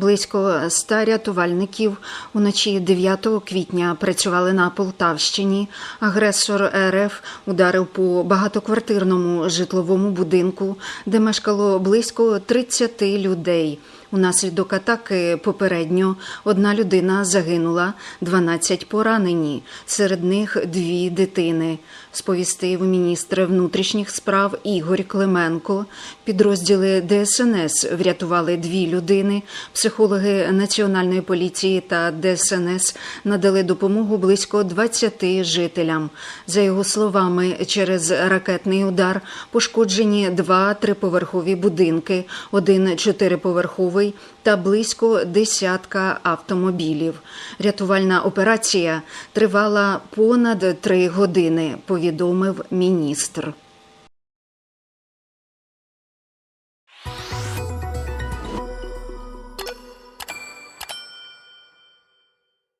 Близько ста рятувальників уночі 9 квітня працювали на Полтавщині. Агресор РФ ударив по багатоквартирному житловому будинку, де мешкало близько 30 людей. Унаслідок атаки попередньо одна людина загинула, 12 поранені. Серед них дві дитини. Сповістив міністр внутрішніх справ Ігор Клименко. Підрозділи ДСНС врятували дві людини. Психологи Національної поліції та ДСНС надали допомогу близько 20 жителям. За його словами, через ракетний удар пошкоджені два триповерхові будинки, один чотириповерховий та близько десятка автомобілів. Рятувальна операція тривала понад три години, повідомив міністр.